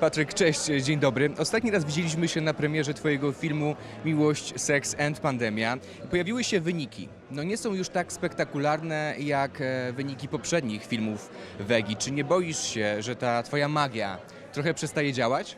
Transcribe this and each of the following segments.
Patryk, cześć, dzień dobry. Ostatni raz widzieliśmy się na premierze Twojego filmu Miłość, Seks and Pandemia. Pojawiły się wyniki. No nie są już tak spektakularne jak e, wyniki poprzednich filmów Wegi. Czy nie boisz się, że ta Twoja magia trochę przestaje działać?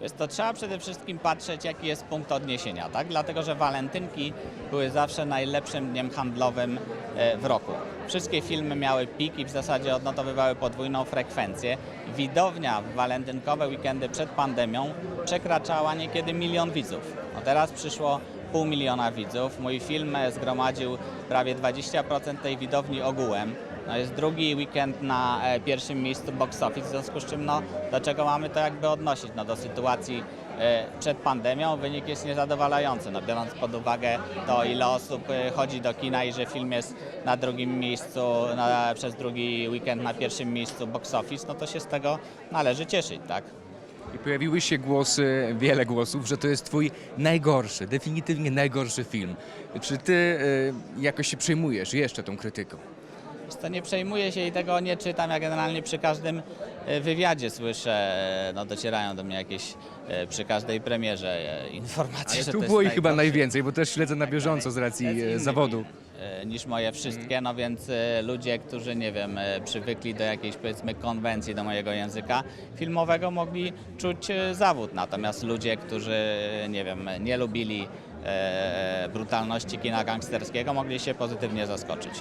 Wiesz, to trzeba przede wszystkim patrzeć, jaki jest punkt odniesienia, tak? Dlatego, że walentynki były zawsze najlepszym dniem handlowym e, w roku. Wszystkie filmy miały pik i w zasadzie odnotowywały podwójną frekwencję. Widownia w walentynkowe weekendy przed pandemią przekraczała niekiedy milion widzów. No teraz przyszło pół miliona widzów. Mój film zgromadził prawie 20% tej widowni ogółem. No jest drugi weekend na e, pierwszym miejscu box office, w związku z czym no, do czego mamy to jakby odnosić? No, do sytuacji e, przed pandemią wynik jest niezadowalający. No, biorąc pod uwagę to, ile osób e, chodzi do kina i że film jest na drugim miejscu, na, przez drugi weekend na pierwszym miejscu box office, no to się z tego należy cieszyć, tak? I pojawiły się głosy, wiele głosów, że to jest Twój najgorszy, definitywnie najgorszy film. Czy Ty e, jakoś się przejmujesz jeszcze tą krytyką? Co, nie przejmuję się i tego nie czytam. Ja generalnie przy każdym e, wywiadzie słyszę, e, no docierają do mnie jakieś e, przy każdej premierze informacje, Ale tu to było ich chyba najwięcej, bo też śledzę na Tak, bieżąco z To racji zawodu. niż moje wszystkie, no więc ludzie, którzy nie wiem, przywykli do jakiejś powiedzmy konwencji do mojego języka filmowego mogli czuć zawód, natomiast ludzie, którzy nie wiem, nie lubili brutalności kina gangsterskiego mogli się pozytywnie zaskoczyć.